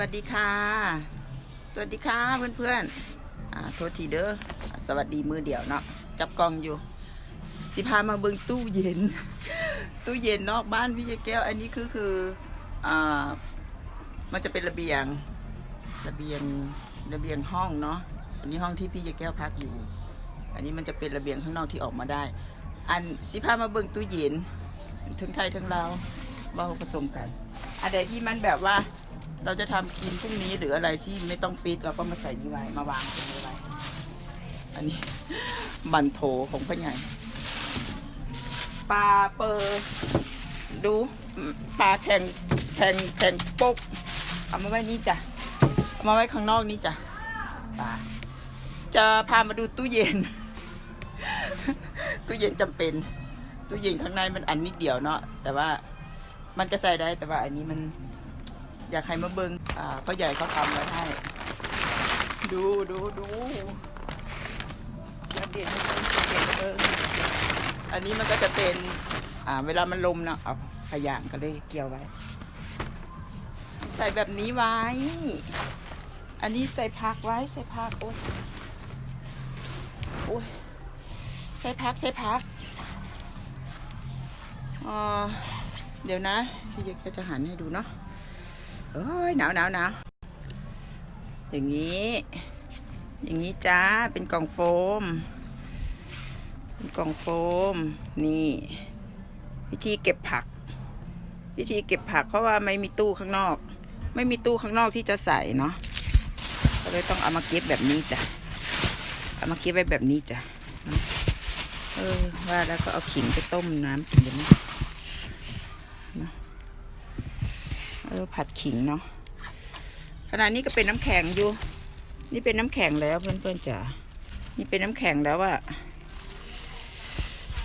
วัสดีค่ะ สวัสดีค่ะเพื่อนๆอ่าโทษทีเด้อ สวัสดีมือเดียวเนาะ จับกล้องอยู่ สิพามาเบิงตู้เย็น ตู้เย็นนอกบ้านพี่ยแก้ว อันนี้คือคืออ่ามันจะเป็นระเบียง ระเบียง ระเบียงห้องเนาะ อันนี้ห้องที่พี่ยายแก้วพักอยู่ อันนี้มันจะเป็นระเบียงข้างนอกที่ออกมาได้ อันสิพามาเบิงตู้เย็น ทั้งไทยทั้งลาวเบาผสมกัน อันใดที่มันแบบว่า เราจะทำกินพรุ่งนี้หรืออะไรที่ไม่ต้องฟีดเราก็มาใส่นี่ไว้มาวางตรงนี้ไว้ อันนี้บันโถของพ่อใหญ่ปลาเปอร์ดูปลาแข่งแข่งแข่งปกเอามาไว้นี่จ้ะเอามาไว้ข้างนอกนี่จ้ะปลาจะพามาดูตู้เย็น ตู้เย็นจำเป็น ตู้เย็นข้างในมันอันนิดเดียวเนาะแต่ว่ามันก็ใส่ได้แต่ว่าอันนี้มัน อยากให้มาเบิงอ่าพ่อใหญ่เขาทำไว้ให้ ดูดูดูเสียเดียนเบิ่งเสียเดียนเบิงอันนี้มันก็จะเป็น อ่า เวลามันลมนะเอาขยางก็เลยเกี่ยวไว้ ใส่แบบนี้ไว้ อันนี้ใส่ผักไว้ใส่ผักโอ้ยโอ้ยใส่ผักใส่ผักอ่าเดี๋ยวนะพี่เจะจะหันให้ดูเนาะ โอ้ยหนาวหนาวหนาวอย่างนี้ อย่างนี้จ้า เป็นกล่องโฟม เป็นกล่องโฟม นี่ วิธีเก็บผัก วิธีเก็บผักเพราะว่าไม่มีตู้ข้างนอก ไม่มีตู้ข้างนอกที่จะใส่เนาะ ก็เลยต้องเอามาเก็บแบบนี้จ้ะ เอามาเก็บไว้แบบนี้จ้ะ เออ ว่าแล้วก็เอาขิงไปต้มน้ำกินเดี๋ยวนี้เออผัดขิงเนาะขณะนี้ก็เป็นน้ำแข็งอยู่ นี่เป็นน้ำแข็งแล้วเพื่อนๆจ๋านี่เป็นน้ำแข็งแล้วอะ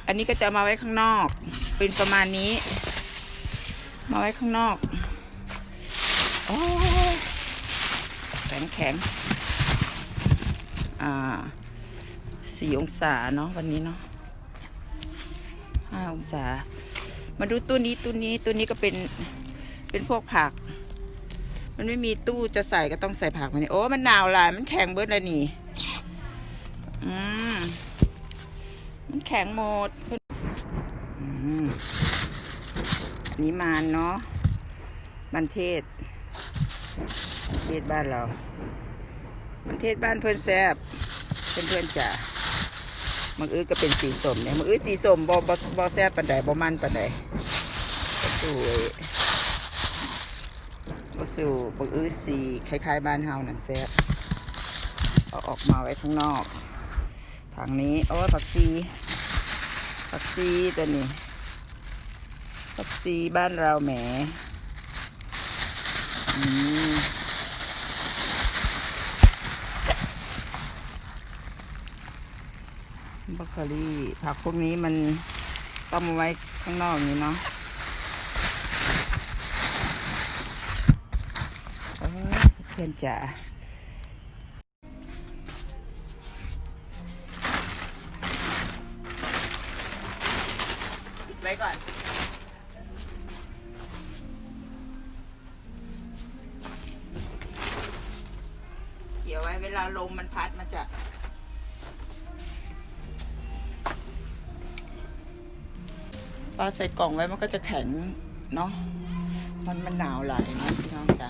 อันนี้ก็จะมาไว้ข้างนอก เป็นประมาณนี้ มาไว้ข้างนอกโอ้แข็งแข็งอ่าสี่องศาเนาะวันนี้เนาะห้าองศา มาดูตัวนี้ตัวนี้ตัวนี้ก็เป็น เป็นพวกผัก มันไม่มีตู้จะใส่ก็ต้องใส่ผักมานี่โอ้ มันหนาวลายมันแข็งเบิดเลยนี่ อืม มันแข็งหมดอืมอันนี้มานเนาะมันเทศ เทศบ้านเรามันเทศบ้านเพื่อนแซบเพื่อนเพื่อนๆจ๋ามังอื้อก็เป็นสีส้มเนี่ยมังอื้อสีส้มบอบอบอแซบปันใดบอมันปันใดสวย ก็สู่ปักอื้อสีคล้ายๆบ้านเฮานั่นแซ่บเอาออกมาไว้ข้างนอก ทางนี้ โอ้ผักซีผักซีตัวนี้ผักซีบ้านเราแหมอืมบรอกโคลีผักพวกนี้มันต้องมาไว้ข้างนอกอย่างนี้เนาะ เออเพื่อนจ๋าไว้ก่อนเกี่ยวไว้เวลาลมมันพัดมันจะปลาใส่กล่องไว้มันก็จะแข็งเนาะมันมันหนาวหลายนะพี่น้องจ้า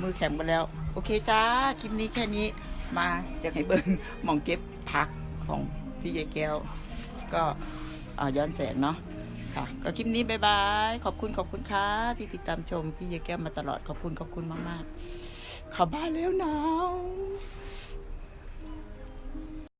มือแข็งไปแล้ว โอเคจ้าคลิปนี้แค่นี้มาอยากให้เบิ้งมองเก็บพักของพี่ยายแก้ว ก็ย้อนแสงเนาะค่ะก็คลิปนี้บายบาย ขอบคุณขอบคุณค่ะที่ติดตามชมพี่ยายแก้วมาตลอดขอบคุณขอบคุณมาก ๆ เข้าบ้านแล้วหนาว